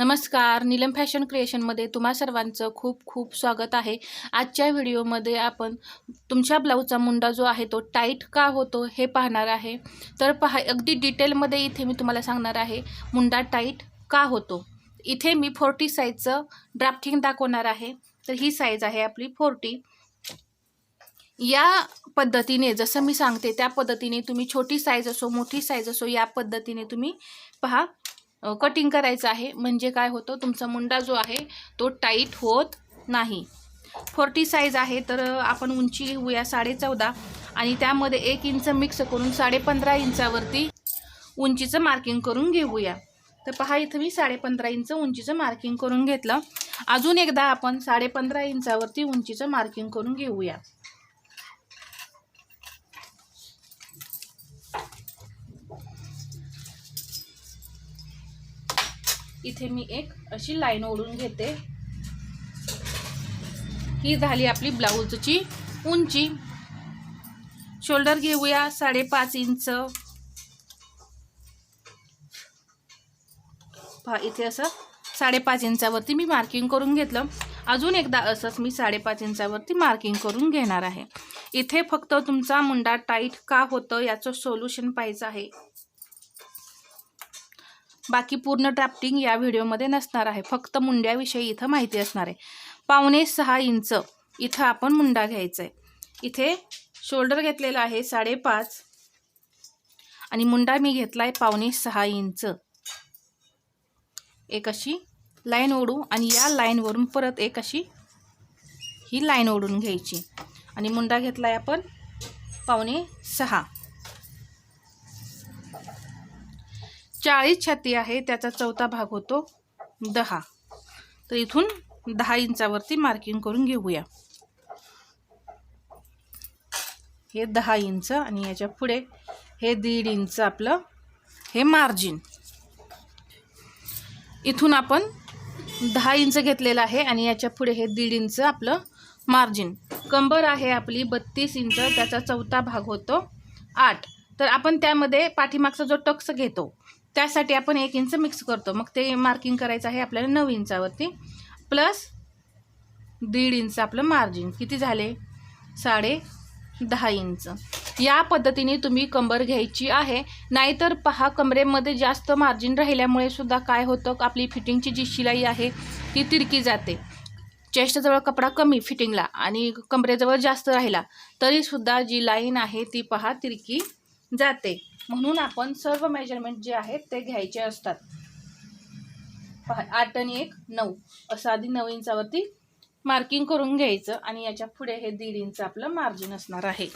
नमस्कार. नीलम फॅशन क्रिएशनमध्ये तुम्हा सर्वांचं खूप खूप स्वागत आहे. आजच्या व्हिडिओमध्ये आपण तुमच्या ब्लाऊजचा मुंडा जो आहे तो टाईट का होतो हे पाहणार आहे. तर पहा अगदी डिटेलमध्ये इथे मी तुम्हाला सांगणार आहे मुंडा टाईट का होतो. इथे मी फोर्टी साईजचं ड्राफ्टिंग दाखवणार आहे. तर ही साईज आहे आपली फोर्टी. या पद्धतीने जसं मी सांगते त्या पद्धतीने तुम्ही छोटी साईज असो मोठी साईज असो या पद्धतीने तुम्ही पहा कटिंग करायचं आहे. म्हणजे काय होतं? तुमचा मुंडा जो आहे तो टाईट होत नाही. फोर्टी साईज आहे तर आपण उंची घेऊया साडे चौदा. आणि त्यामध्ये एक इंच मिक्स करून साडेपंधरा इंचावरती उंचीचं मार्किंग करून घेऊया. तर पहा इथं मी साडेपंधरा इंच उंचीचं मार्किंग करून घेतलं. अजून एकदा आपण साडेपंधरा इंचावरती उंचीचं मार्किंग करून घेऊया. इथे मी एक अशी लाईन ओढून घेते. ही झाली आपली ब्लाऊजची उंची. शोल्डर घेऊया साडेपाच इंच. पहा इथे असं साडेपाच इंचावरती मी मार्किंग करून घेतलं. अजून एकदा असंच मी साडेपाच इंचावरती मार्किंग करून घेणार आहे. इथे फक्त तुमचा मुंडा टाईट का होतं याचं सोल्युशन पाहिजे आहे. बाकी पूर्ण ड्राफ्टिंग या व्हिडिओमध्ये नसणार आहे. फक्त मुंड्याविषयी इथं माहिती असणार आहे. पावणे सहा इंच इथं आपण मुंडा घ्यायचा आहे इथे शोल्डर घेतलेला आहे साडेपाच आणि मुंडा मी घेतला आहे पावणे सहा इंच. एक अशी लाईन ओढू आणि या लाईनवरून परत एक अशी ही लाईन ओढून घ्यायची. आणि मुंडा घेतला आहे आपण पावणे सहा. चाळीस छाती आहे त्याचा चौथा भाग होतो दहा. तर इथून दहा इंचावरती मार्किंग करून घेऊया. हे दहा इंच आणि याच्यापुढे हे दीड इंच आपलं हे मार्जिन इथून आपण दहा इंच घेतलेलं आहे आणि याच्यापुढे हे दीड इंच आपलं मार्जिन कंबर आहे आपली बत्तीस इंच त्याचा चौथा भाग होतो आठ. तर आपण त्यामध्ये पाठीमागचा जो टक्स घेतो त्यासाठी आपण एक इंच मिक्स करतो. मग ते मार्किंग करायचं आहे आपल्याला नऊ इंचावरती. प्लस दीड इंच आपलं मार्जिन किती झाले? साडे दहा इंच. या पद्धतीने तुम्ही कंबर घ्यायची आहे. नाहीतर पहा कमरेमध्ये जास्त मार्जिन राहिल्यामुळे सुद्धा काय होतं? आपली फिटिंगची जी शिलाई आहे ती तिरकी जाते. चेस्टजवळ कपडा कमी फिटिंगला आणि कमरेजवळ जास्त राहिला तरीसुद्धा जी लाईन आहे ती पहा तिरकी जाते. म्हणून आपण सर्व मेजरमेंट जे आहेत ते घ्यायचे असतात. आठ आणि एक नऊ. असं आधी नऊ इंचावरती मार्किंग करून घ्यायचं आणि याच्यापुढे हे दीड इंच आपलं मार्जिन असणार आहे.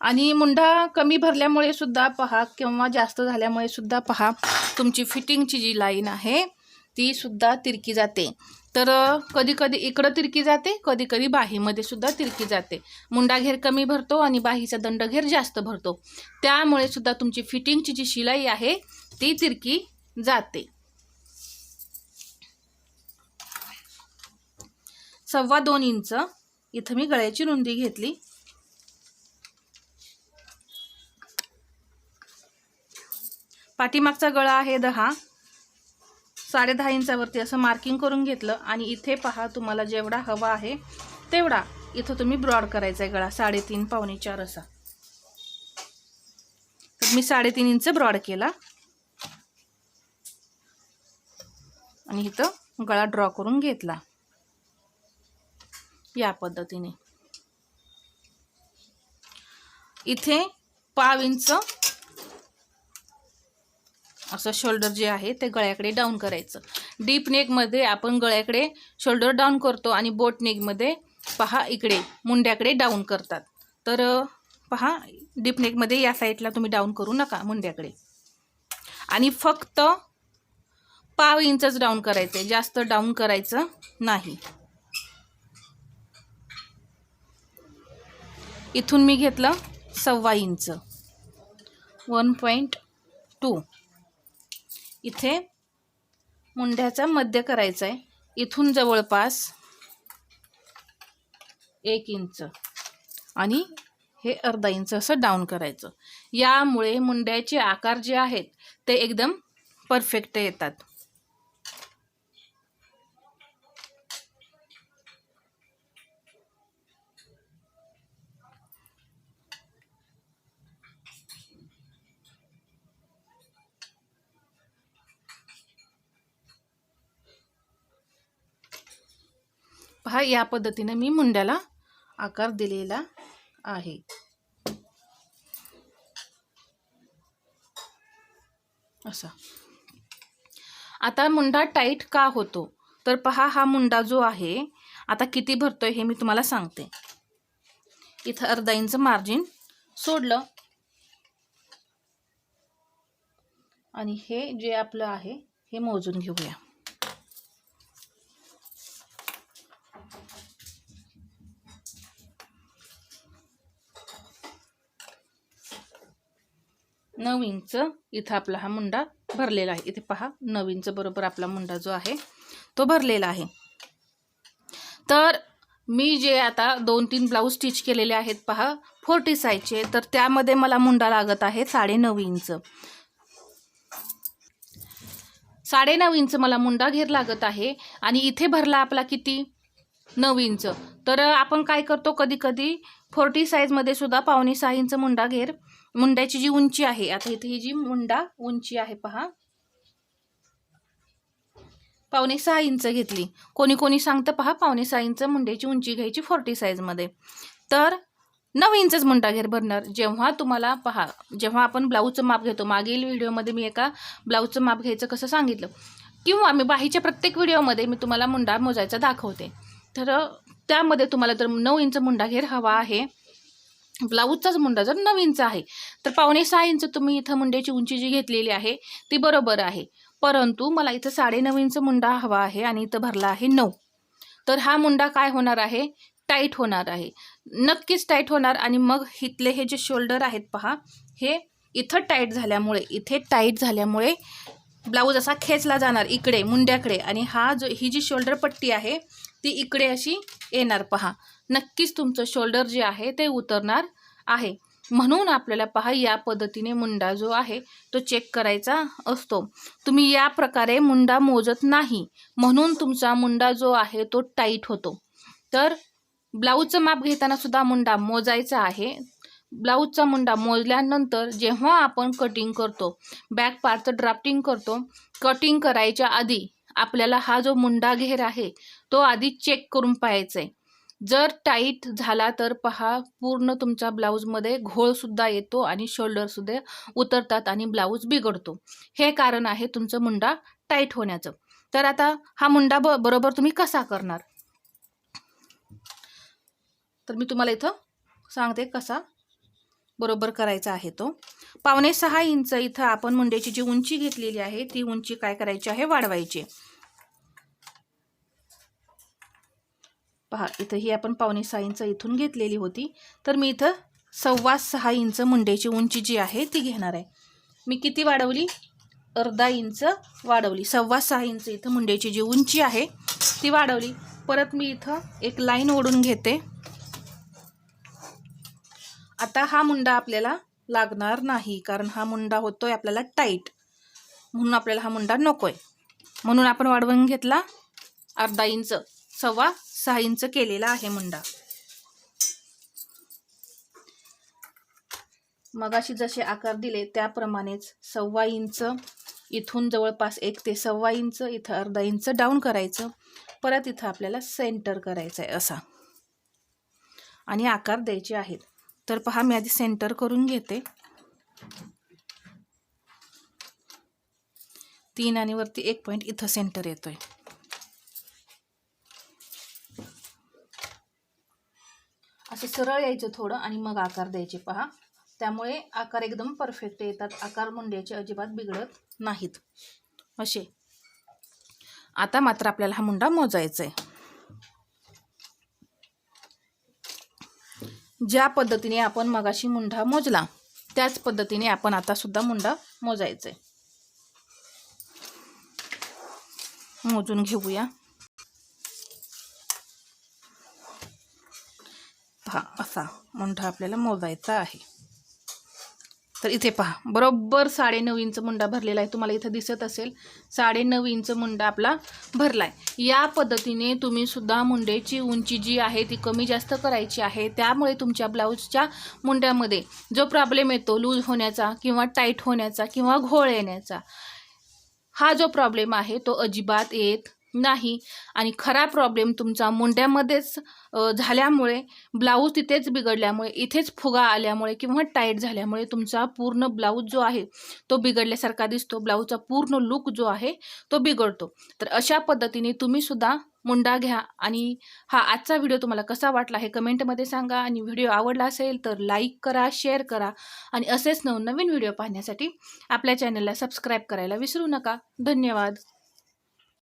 आणि मुंडा कमी भरल्यामुळे सुद्धा पहा किंवा जास्त झाल्यामुळे सुद्धा पहा तुमची फिटिंगची जी लाईन आहे ती सुद्धा तिरकी जाते. तर कधी कधी इकडं तिरकी जाते कधी कधी बाहीमध्ये सुद्धा तिरकी जाते. मुंडा घेर कमी भरतो आणि बाहीचा दंड घेर जास्त भरतो. त्यामुळे सुद्धा तुमची फिटिंगची जी शिलाई आहे ती तिरकी जाते. सव्वा दोन इंच. इथं मी गळ्याची रुंदी घेतली. पाठीमागचा गळा आहे दहा. साडे दहा इंचावरती असं मार्किंग करून घेतलं आणि इथे पहा तुम्हाला जेवढा हवा आहे तेवढा इथं तुम्ही ब्रॉड करायचा आहे गळा साडेतीन पावणे चार असा. तर मी साडेतीन इंच ब्रॉड केला. आणि इथं गळा ड्रॉ करून घेतला. या पद्धतीने. इथे पाव इंच असं शोल्डर जे आहे ते गळ्याकडे डाऊन करायचं. डीप नेकमध्ये आपण गळ्याकडे शोल्डर डाऊन करतो आणि बोट नेकमध्ये पहा इकडे मुंड्याकडे डाऊन करतात. तर पहा डीप नेकमध्ये या साईडला तुम्ही डाऊन करू नका मुंड्याकडे. आणि फक्त पाव इंचच डाऊन करायचं आहे जास्त डाऊन करायचं नाही. इथून मी घेतलं सव्वा इंच. One point two. इथे मुंड्याचा मध्य करायचा आहे इथून जवळपास एक इंच. आणि हे अर्धा इंच असं डाऊन करायचं. यामुळे मुंड्याचे आकार जे आहेत ते एकदम परफेक्ट येतात. पहा या पद्धतीने मी मुंड्याला आकार दिलेला आहे. असा. आता मुंडा टाईट का होतो? तर पहा हा मुंडा जो आहे आता किती भरतोय हे मी तुम्हाला सांगते. इथं अर्धा इंच मार्जिन सोडलं. आणि हे जे आपलं आहे हे मोजून घेऊया. नऊ इंच इथं आपला हा मुंडा भरलेला आहे. इथे पहा नऊ इंच बरोबर आपला मुंडा जो आहे तो भरलेला आहे. तर मी जे आता दोन तीन ब्लाऊज स्टिच केलेले आहेत पहा फोर्टी साईजचे. तर त्यामध्ये मला मुंडा लागत आहे साडेनऊ इंच. साडेनऊ इंच मला मुंडा घेर लागत आहे. आणि इथे भरला आपला किती? नऊ इंच तर आपण काय करतो कधी कधी फोर्टी साईजमध्ये सुद्धा पावणे सहा इंच मुंडा घेर. मुंड्याची जी उंची आहे आता इथे ही जी मुंडा उंची आहे पहा. पावणे सहा इंच घेतली. कोणी कोणी सांगतं पहा पावणे सहा इंच मुंड्याची उंची घ्यायची फोर्टी साईजमध्ये. तर नऊ इंचच मुंडा घेर भरणार. जेव्हा तुम्हाला पहा जेव्हा आपण ब्लाऊजचं माप घेतो मागील व्हिडिओमध्ये मी एका ब्लाऊजचं माप घ्यायचं कसं सांगितलं? किंवा मी बाहीच्या प्रत्येक व्हिडिओमध्ये मी तुम्हाला मुंडा मोजायचा दाखवते. तर त्यामध्ये तुम्हाला जर नऊ इंच मुंडा घेर हवा आहे ब्लाऊजचाच मुंडा जर नऊ इंच आहे तर पावणे सहा इंच तुम्ही इथं मुंड्याची उंची जी घेतलेली आहे ती बरोबर आहे. परंतु मला इथं साडेनऊ इंच मुंडा हवा आहे आणि इथं भरला आहे नऊ. तर हा मुंडा काय होणार आहे? टाईट होणार आहे. नक्कीच टाईट होणार आणि मग इथले हे जे शोल्डर आहेत पहा हे इथं टाईट झाल्यामुळे इथे टाईट झाल्यामुळे ब्लाऊज असा खेचला जाणार इकडे मुंड्याकडे आणि हा जो ही जी शोल्डर पट्टी आहे ती इकडे अशी येणार. पहा नक्कीच तुमचं शोल्डर जे आहे ते उतरणार आहे. म्हणून आपल्याला पहा या पद्धतीने मुंडा जो आहे तो चेक करायचा असतो. तुम्ही या प्रकारे मुंडा मोजत नाही. म्हणून तुमचा मुंडा जो आहे तो टाईट होतो. तर ब्लाऊजचं माप घेताना सुद्धा मुंडा मोजायचा आहे. ब्लाऊजचा मुंडा मोजल्यानंतर जेव्हा आपण कटिंग करतो बॅक पार्टचं ड्राफ्टिंग करतो कटिंग करायच्या आधी आपल्याला हा जो मुंडा घेर आहे तो आधी चेक करून पाहायचा आहे जर टाईट झाला तर पहा पूर्ण तुमच्या ब्लाऊजमध्ये घोळसुद्धा येतो आणि शोल्डरसुद्धा उतरतात आणि ब्लाऊज बिघडतो. हे कारण आहे तुमचं मुंडा टाईट होण्याचं. तर आता हा मुंडा ब बरोबर तुम्ही कसा करणार? तर मी तुम्हाला इथं सांगते कसा बरोबर करायचा आहे तो. पावणे सहा इंच इथं आपण मुंड्याची जी उंची घेतलेली आहे ती उंची काय करायची आहे? वाढवायची. पहा इथं ही आपण पावणे सहा इंच इथून घेतलेली होती. तर मी इथं सव्वा सहा इंच मुंड्याची उंची जी आहे ती घेणार आहे. मी किती वाढवली? अर्धा इंच वाढवली. सव्वा सहा इंच इथं मुंड्याची जी उंची आहे ती वाढवली. परत मी इथं एक लाईन ओढून घेते. आता हा मुंडा आपल्याला लागणार नाही कारण हा मुंडा होतोय आपल्याला टाईट म्हणून आपल्याला हा मुंडा नकोय. म्हणून आपण वाढवून घेतला अर्धा इंच सव्वा सहा इंच केलेला आहे मुंडा. मगाशी जसे आकार दिले त्याप्रमाणेच सव्वा इंच इथून जवळपास एक ते सव्वा इंच इथं अर्धा इंच डाऊन करायचं. परत इथं आपल्याला सेंटर करायचं आहे असा. आणि आकार द्यायचे आहेत. तर पहा मी आधी सेंटर करून घेते. तीन आणि वरती एक पॉईंट इथं सेंटर येतोय. असं सरळ यायचं थोडं आणि मग आकार द्यायचे पहा. त्यामुळे आकार एकदम परफेक्ट येतात. आकार मुंड्याचे अजिबात बिघडत नाहीत. असे. आता मात्र आपल्याला हा मुंडा मोजायचा आहे ज्या पद्धतीने आपण मगाशी मुंडा मोजला त्याच पद्धतीने आपण आता सुद्धा मुंडा मोजायचा आहे मोजून घेऊया. हा असा मुंडा आपल्याला मोजायचा आहे. तर इथे पहा बरोबर साडेनऊ इंच मुंडा भरलेला आहे. तुम्हाला इथं दिसत असेल साडेनऊ इंच मुंडा आपला भरला आहे या पद्धतीने तुम्ही सुद्धा मुंड्याची उंची जी आहे ती कमी जास्त करायची आहे. त्यामुळे तुमच्या ब्लाऊजच्या मुंड्यामध्ये जो प्रॉब्लेम येतो लूज होण्याचा किंवा टाईट होण्याचा किंवा घोळ येण्याचा हा जो प्रॉब्लेम आहे तो अजिबात येत नाही. आणि खरा प्रॉब्लेम तुमचा मुंड्यामध्येच झाल्यामुळे ब्लाऊज तिथेच बिघडल्यामुळे इथेच फुगा आल्यामुळे किंवा टाईट झाल्यामुळे तुमचा पूर्ण ब्लाऊज जो आहे तो बिघडल्यासारखा दिसतो. ब्लाऊजचा पूर्ण लुक जो आहे तो बिघडतो. तर अशा पद्धतीने तुम्हीसुद्धा मुंडा घ्या. आणि हा आजचा व्हिडिओ तुम्हाला कसा वाटला हे कमेंटमध्ये सांगा. आणि व्हिडिओ आवडला असेल तर लाईक करा शेअर करा. आणि असेच नवनवीन व्हिडिओ पाहण्यासाठी आपल्या चॅनलला सबस्क्राईब करायला विसरू नका. धन्यवाद.